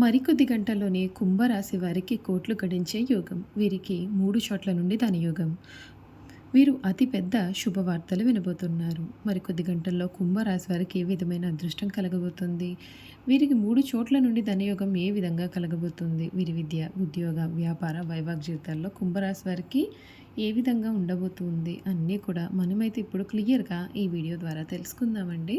మరికొద్ది గంటల్లోనే కుంభరాశి వారికి కోట్లు గడించే యోగం. వీరికి మూడు చోట్ల నుండి దాని యోగం. వీరు అతి పెద్ద శుభవార్తలు వినబోతున్నారు. మరికొద్ది గంటల్లో కుంభరాశి వారికి ఏ విధమైన అదృష్టం కలగబోతుంది? వీరికి మూడు చోట్ల నుండి ధనయోగం ఏ విధంగా కలగబోతుంది? వీరి విద్య ఉద్యోగ వ్యాపార వైవాహిక జీవితాల్లో కుంభరాశి వారికి ఏ విధంగా ఉండబోతుంది? అన్నీ కూడా మనమైతే ఇప్పుడు క్లియర్గా ఈ వీడియో ద్వారా తెలుసుకుందామండి.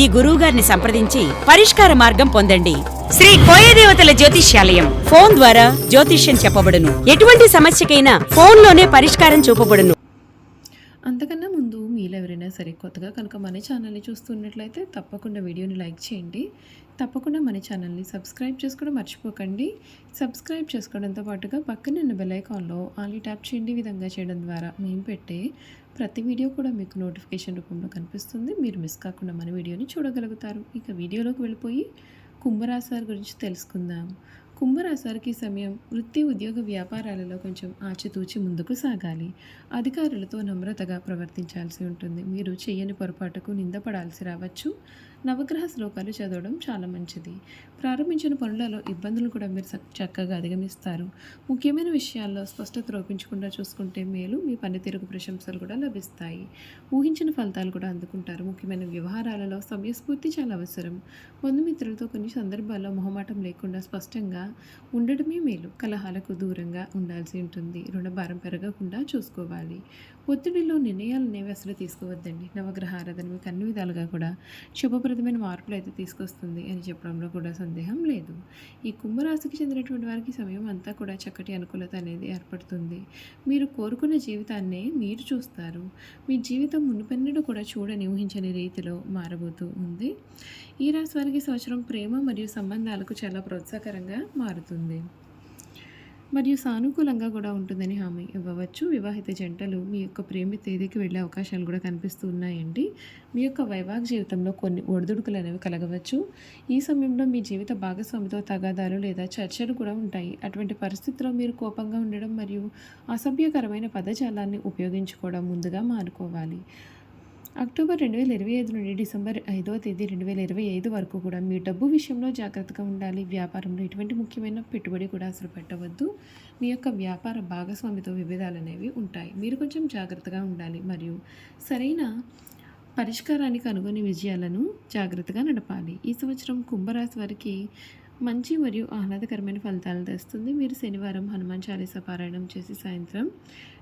ఈ గురువుగారిని సంప్రదించి పరిష్కార మార్గం పొందండి. శ్రీ కోయదేవతల జ్యోతిష్యాలయం ఫోన్ ద్వారా జ్యోతిష్యం చెప్పబడును. ఎటువంటి సమస్యకైనా ఫోన్లోనే పరిష్కారం చూపబడును అంతకన్నా ముందు మీలో ఎవరైనా సరే కొత్తగా కనుక మన ఛానల్ని చూస్తున్నట్లయితే తప్పకుండా వీడియోని లైక్ చేయండి. తప్పకుండా మన ఛానల్ని సబ్స్క్రైబ్ చేసుకోవడం మర్చిపోకండి. సబ్స్క్రైబ్ చేసుకోవడంతో పాటుగా పక్కన ఉన్న బెల్ ఐకాన్లో ట్యాప్ చేయండి. విధంగా చేయడం ద్వారా మేము పెట్టే ప్రతి వీడియో కూడా మీకు నోటిఫికేషన్ రూపంలో కనిపిస్తుంది. మీరు మిస్ కాకుండా మన వీడియోని చూడగలుగుతారు. ఇక వీడియోలోకి వెళ్ళిపోయి కుంభరాశి వారి గురించి తెలుసుకుందాం. కుంభరాశివారికి సమయం వృత్తి ఉద్యోగ వ్యాపారాలలో కొంచెం ఆచితూచి ముందుకు సాగాలి. అధికారులతో నమ్రతగా ప్రవర్తించాల్సి ఉంటుంది. మీరు చేయని పొరపాటుకు నిందపడాల్సి రావచ్చు. నవగ్రహ శ్లోకాలు చదవడం చాలా మంచిది. ప్రారంభించిన పనులలో ఇబ్బందులు కూడా మీరు చ- చక్కగా అధిగమిస్తారు. ముఖ్యమైన విషయాల్లో స్పష్టత రూపించకుండా చూసుకుంటే మేలు మీ పనితీరుకు ప్రశంసలు కూడా లభిస్తాయి. ఊహించిన ఫలితాలు కూడా అందుకుంటారు. ముఖ్యమైన వ్యవహారాలలో సమయస్ఫూర్తి చాలా అవసరం. బంధుమిత్రులతో కొన్ని సందర్భాల్లో మొహమాటం లేకుండా స్పష్టంగా ఉండడమే మేలు. కలహాలకు దూరంగా ఉండాల్సి ఉంటుంది. రుణభారం పెరగకుండా చూసుకోవాలి. ఒత్తిడిలో నిర్ణయాలు అనేవి అసలు తీసుకోవద్దండి. నవగ్రహ ఆరాధన మీకు అన్ని విధాలుగా కూడా శుభప్రదమైన మార్పులు అయితే తీసుకొస్తుంది అని చెప్పడంలో కూడా సందేహం లేదు. ఈ కుంభరాశికి చెందినటువంటి వారికి సమయం అంతా కూడా చక్కటి అనుకూలత అనేది ఏర్పడుతుంది. మీరు కోరుకున్న జీవితాన్నే మీరు చూస్తారు. మీ జీవితం మునుపెన్నడూ కూడా చూడని ఊహించని రీతిలో మారబోతూ ఉంది. ఈ రాశి వారికి సంవత్సరం ప్రేమ మరియు సంబంధాలకు చాలా ప్రోత్సాహకరంగా మారుతుంది. మరియు సానుకూలంగా కూడా ఉంటుందని హామీ ఇవ్వవచ్చు. వివాహిత జంటలు మీ యొక్క ప్రేమ తేదీకి వెళ్ళే అవకాశాలు కూడా కనిపిస్తూ ఉన్నాయండి మీ యొక్క వైవాహిక జీవితంలో కొన్ని ఒడిదుడుకులు అనేవి కలగవచ్చు. ఈ సమయంలో మీ జీవిత భాగస్వామితో తగాదాలు లేదా చర్చలు కూడా ఉంటాయి. అటువంటి పరిస్థితిలో మీరు కోపంగా ఉండడం మరియు అసభ్యకరమైన పదజాలాన్ని ఉపయోగించుకోవడం ముందుగా మానుకోవాలి. అక్టోబర్ రెండు వేల ఇరవై ఐదు నుండి డిసెంబర్ ఐదవ తేదీ రెండు వేల ఇరవై ఐదు వరకు కూడా మీ డబ్బు విషయంలో జాగ్రత్తగా ఉండాలి. వ్యాపారంలో ఎటువంటి ముఖ్యమైన పెట్టుబడి కూడా అసలు పెట్టవద్దు. మీ యొక్క వ్యాపార భాగస్వామితో విభేదాలు అనేవి ఉంటాయి. మీరు కొంచెం జాగ్రత్తగా ఉండాలి. మరియు సరైన పరిష్కారానికి అనుగుని విజయాలను జాగ్రత్తగా నడపాలి. ఈ సంవత్సరం కుంభరాశి వారికి మంచి మరియు ఆహ్లాదకరమైన ఫలితాలు తెస్తుంది. మీరు శనివారం హనుమాన్ చాలీస పారాయణం చేసి సాయంత్రం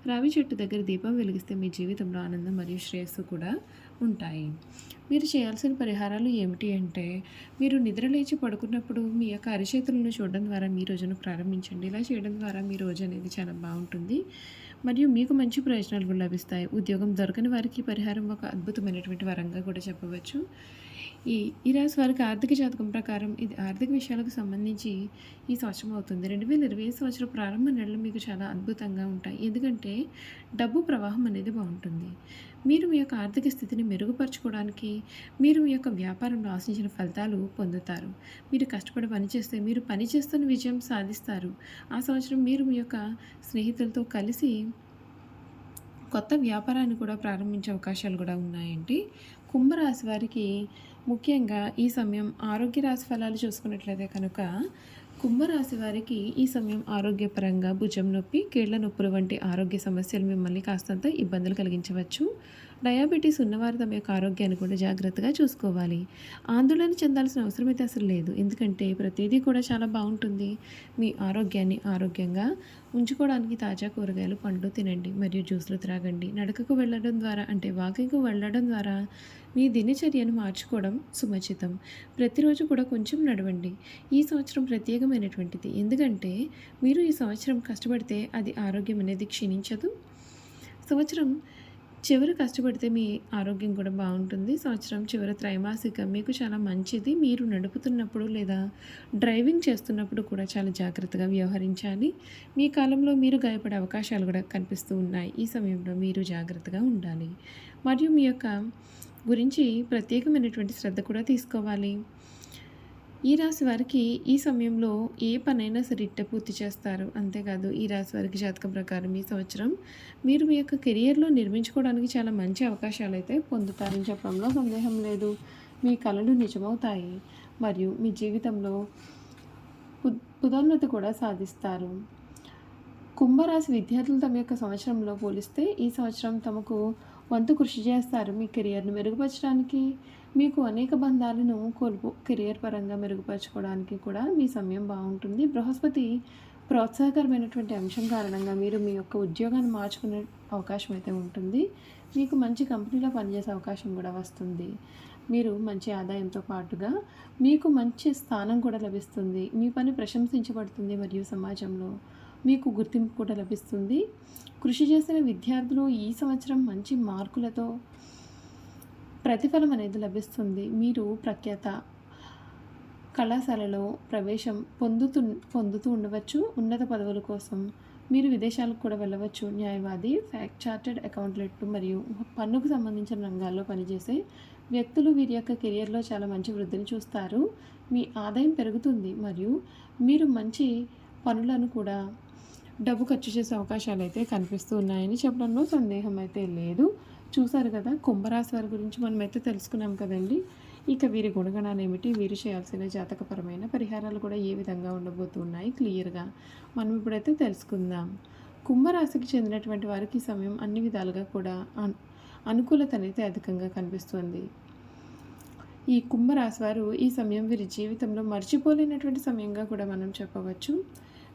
రావి చెట్టు దగ్గర దీపం వెలిగిస్తే మీ జీవితంలో ఆనందం మరియు శ్రేయస్సు కూడా ఉంటాయి. మీరు చేయాల్సిన పరిహారాలు ఏమిటి అంటే మీరు నిద్ర లేచి పడుకున్నప్పుడు మీ యొక్క అరిచేతులను చూడడం ద్వారా మీ రోజును ప్రారంభించండి. ఇలా చేయడం ద్వారా మీ రోజు అనేది చాలా బాగుంటుంది. మరియు మీకు మంచి ప్రయోజనాలు కూడా లభిస్తాయి. ఉద్యోగం దొరకని వారికి పరిహారం ఒక అద్భుతమైనటువంటి వరంగా కూడా చెప్పవచ్చు. ఈ ఈ రాశి వారికి ఆర్థిక జాతకం ప్రకారం ఇది ఆర్థిక విషయాలకు సంబంధించి ఈ సంవత్సరం అవుతుంది. రెండు వేల ఇరవై సంవత్సరం ప్రారంభ నెలలు మీకు చాలా అద్భుతంగా ఉంటాయి. ఎందుకంటే డబ్బు ప్రవాహం అనేది బాగుంటుంది. మీరు మీ యొక్క ఆర్థిక స్థితిని మెరుగుపరచుకోవడానికి మీరు మీ యొక్క వ్యాపారంలో ఆశించిన ఫలితాలు పొందుతారు. మీరు కష్టపడి పనిచేస్తే మీరు పని చేస్తున్న విజయం సాధిస్తారు. ఆ సంవత్సరం మీరు మీ యొక్క స్నేహితులతో కలిసి కొత్త వ్యాపారాన్ని కూడా ప్రారంభించే అవకాశాలు కూడా ఉన్నాయండి. కుంభరాశి వారికి ముఖ్యంగా ఈ సమయం ఆరోగ్య రాశి ఫలాలు చూసుకున్నట్లయితే కనుక కుంభరాశి వారికి ఈ సమయం ఆరోగ్యపరంగా భుజం నొప్పి కీళ్ళ నొప్పులు వంటి ఆరోగ్య సమస్యలు మిమ్మల్ని కాస్తంత ఇబ్బందులు కలిగించవచ్చు. డయాబెటీస్ ఉన్నవారు తమ యొక్క ఆరోగ్యాన్ని కూడా జాగ్రత్తగా చూసుకోవాలి. ఆందోళన చెందాల్సిన అవసరం అయితే అసలు లేదు. ఎందుకంటే ప్రతిదీ కూడా చాలా బాగుంటుంది. మీ ఆరోగ్యాన్ని ఆరోగ్యంగా ఉంచుకోవడానికి తాజా కూరగాయలు పండ్లు తినండి. మరియు జ్యూస్లు త్రాగండి. నడకకు వెళ్ళడం ద్వారా అంటే వాకింగ్కు వెళ్ళడం ద్వారా మీ దినచర్యను మార్చుకోవడం సుమచితం. ప్రతిరోజు కూడా కొంచెం నడవండి. ఈ సంవత్సరం ప్రత్యేకమైనటువంటిది. ఎందుకంటే మీరు ఈ సంవత్సరం కష్టపడితే అది ఆరోగ్యం అనేది క్షీణించదు. సంవత్సరం చివరి కష్టపడితే మీ ఆరోగ్యం కూడా బాగుంటుంది. సంవత్సరం చివరి త్రైమాసికం మీకు చాలా మంచిది. మీరు నడుపుతున్నప్పుడు లేదా డ్రైవింగ్ చేస్తున్నప్పుడు కూడా చాలా జాగ్రత్తగా వ్యవహరించాలి. మీ కాలంలో మీరు గాయపడే అవకాశాలు కూడా కనిపిస్తూ ఉన్నాయి. ఈ సమయంలో మీరు జాగ్రత్తగా ఉండాలి. మరియు మీ యొక్క గురించి ప్రత్యేకమైనటువంటి శ్రద్ధ కూడా తీసుకోవాలి. ఈ రాశి వారికి ఈ సమయంలో ఏ పనైనా సరిట్ట పూర్తి చేస్తారు. అంతేకాదు ఈ రాశి వారికి జాతకం ప్రకారం ఈ సంవత్సరం మీరు మీ యొక్క కెరియర్లో నిర్మించుకోవడానికి చాలా మంచి అవకాశాలు అయితే పొందుతారని చెప్పడంలో సందేహం లేదు. మీ కళలు నిజమవుతాయి. మరియు మీ జీవితంలో పుదోన్నతి కూడా సాధిస్తారు. కుంభరాశి విద్యార్థులు తమ యొక్క సంవత్సరంలో పోలిస్తే ఈ సంవత్సరం తమకు వంతు కృషి చేస్తారు మీ కెరియర్ను మెరుగుపరచడానికి. మీకు అనేక బంధాలను కోల్పో కెరియర్ పరంగా మెరుగుపరచుకోవడానికి కూడా మీ సమయం బాగుంటుంది. బృహస్పతి ప్రోత్సాహకరమైనటువంటి అంశం కారణంగా మీరు మీ యొక్క ఉద్యోగాన్ని మార్చుకునే అవకాశం అయితే ఉంటుంది. మీకు మంచి కంపెనీలో పనిచేసే అవకాశం కూడా వస్తుంది. మీరు మంచి ఆదాయంతో పాటుగా మీకు మంచి స్థానం కూడా లభిస్తుంది. మీ పని ప్రశంసించబడుతుంది మరియు సమాజంలో మీకు గుర్తింపు కూడా లభిస్తుంది. కృషి చేసిన విద్యార్థులు ఈ సంవత్సరం మంచి మార్కులతో ప్రతిఫలం అనేది లభిస్తుంది. మీరు ప్రఖ్యాత కళాశాలలో ప్రవేశం పొందుతు పొందుతూ ఉండవచ్చు. ఉన్నత పదవుల కోసం మీరు విదేశాలకు కూడా వెళ్ళవచ్చు. న్యాయవాది ఫ్యాక్ట్ చార్టెడ్ అకౌంట్లెట్ మరియు పన్నుకు సంబంధించిన రంగాల్లో పనిచేసే వ్యక్తులు వీరి యొక్క కెరియర్లో చాలా మంచి వృద్ధిని చూస్తారు. మీ ఆదాయం పెరుగుతుంది మరియు మీరు మంచి పనులను కూడా డబ్బు ఖర్చు చేసే అవకాశాలు అయితే కనిపిస్తూ ఉన్నాయని చెప్పడంలో సందేహం అయితే లేదు. చూసారు కదా కుంభరాశి వారి గురించి మనం అయితే తెలుసుకున్నాం కదండి. ఇక వీరి గుణగణాలు ఏమిటి? వీరు చేయాల్సిన జాతకపరమైన పరిహారాలు కూడా ఏ విధంగా ఉండబోతున్నాయి? క్లియర్గా మనం ఇప్పుడైతే తెలుసుకుందాం. కుంభరాశికి చెందినటువంటి వారికి ఈ సమయం అన్ని విధాలుగా కూడా అనుకూలత అనేది అధికంగా కనిపిస్తుంది. ఈ కుంభరాశి వారు ఈ సమయం వీరి జీవితంలో మర్చిపోలేనటువంటి సమయంగా కూడా మనం చెప్పవచ్చు.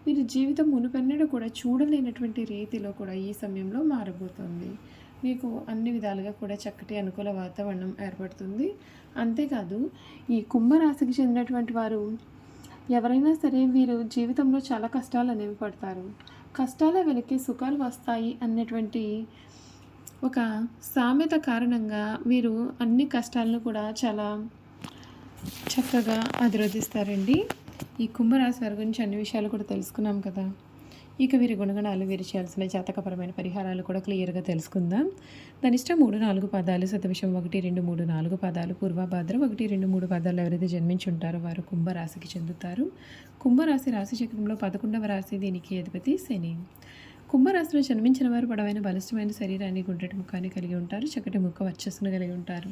వీరి జీవితం మునుపెన్నడూ కూడా చూడలేనటువంటి రీతిలో కూడా ఈ సమయంలో మారబోతుంది. మీకు అన్ని విధాలుగా కూడా చక్కటి అనుకూల వాతావరణం ఏర్పడుతుంది. అంతేకాదు ఈ కుంభరాశికి చెందినటువంటి వారు ఎవరైనా సరే వీరు జీవితంలో చాలా కష్టాలు అనేవి పడతారు. కష్టాల వెనక్కి సుఖాలు వస్తాయి అన్నటువంటి ఒక సామెత కారణంగా వీరు అన్ని కష్టాలను కూడా చాలా చక్కగా అధిరోధిస్తారండి. ఈ కుంభరాశి వారి గురించి అన్ని విషయాలు కూడా తెలుసుకున్నాం కదా. ఇక వీరి గుణగణాలు వీరు చేయాల్సిన జాతకపరమైన పరిహారాలు కూడా క్లియర్గా తెలుసుకుందాం. ధనిష్ట మూడు నాలుగు పదాలు శతవిషం ఒకటి రెండు మూడు నాలుగు పదాలు పూర్వభాద్ర ఒకటి రెండు మూడు పదాలు ఎవరైతే జన్మించి ఉంటారో వారు కుంభరాశికి చెందుతారు. కుంభరాశి రాశి చక్రంలో పదకొండవ రాశి దీనికి అధిపతి శని. కుంభరాశిలో జన్మించిన వారు పొడవైన బలిష్టమైన శరీరాన్ని గుండ్రటి ముఖాన్ని కలిగి ఉంటారు చక్కటి ముఖ వర్చస్సును కలిగి ఉంటారు.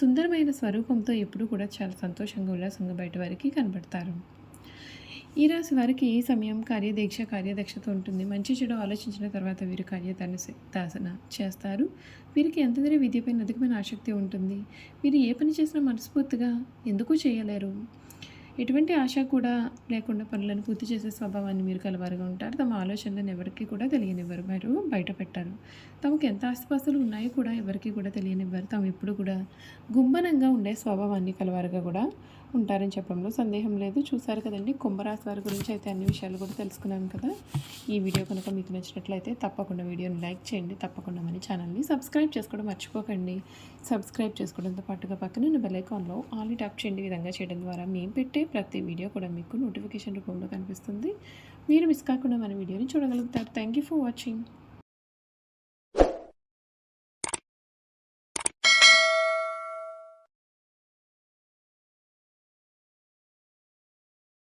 సుందరమైన స్వరూపంతో ఎప్పుడూ కూడా చాలా సంతోషంగా ఉల్లాసంగా బయట వారికి కనబడతారు. ఈ రాశి వారికి ఈ సమయం కార్యదీక్ష కార్యదక్షత ఉంటుంది. మంచి చెడు ఆలోచించిన తర్వాత వీరు కార్యదర్శ దాసన చేస్తారు. వీరికి ఎంతదరి విద్యపై అధికమైన ఆసక్తి ఉంటుంది. వీరు ఏ పని చేసినా మనస్ఫూర్తిగా ఎందుకు చేయలేరు? ఎటువంటి ఆశ కూడా లేకుండా పనులను పూర్తి చేసే స్వభావాన్ని మీరు కలవారుగా ఉంటారు. తమ ఆలోచనలను ఎవరికి కూడా తెలియనివ్వరు. వారు బయట పెట్టారు తమకు ఎంత ఆస్తిపాస్తులు ఉన్నాయో కూడా ఎవరికి కూడా తెలియనివ్వరు. తాము ఎప్పుడు కూడా గుంబనంగా ఉండే స్వభావాన్ని కలవారుగా కూడా ఉంటారని చెప్పడంలో సందేహం లేదు. చూసారు కదండి కుంభరాశి వారి గురించి అయితే అన్ని విషయాలు కూడా తెలుసుకున్నాం కదా. ఈ వీడియో కనుక మీకు నచ్చినట్లయితే తప్పకుండా వీడియోని లైక్ చేయండి. తప్పకుండా మన ఛానల్ని సబ్స్క్రైబ్ చేసుకోవడం మర్చిపోకండి. సబ్స్క్రైబ్ చేసుకోవడంతో పాటుగా పక్కన ఉన్న బెల్ ఐకాన్లో ఆల్ ట్యాప్ చేయండి. విధంగా చేయడం ద్వారా మేము పెట్టే ప్రతి వీడియో కూడా మీకు నోటిఫికేషన్ రూపంలో కనిపిస్తుంది. మీరు మిస్ కాకుండా మన వీడియోని చూడగలుగుతారు. Thank you for watching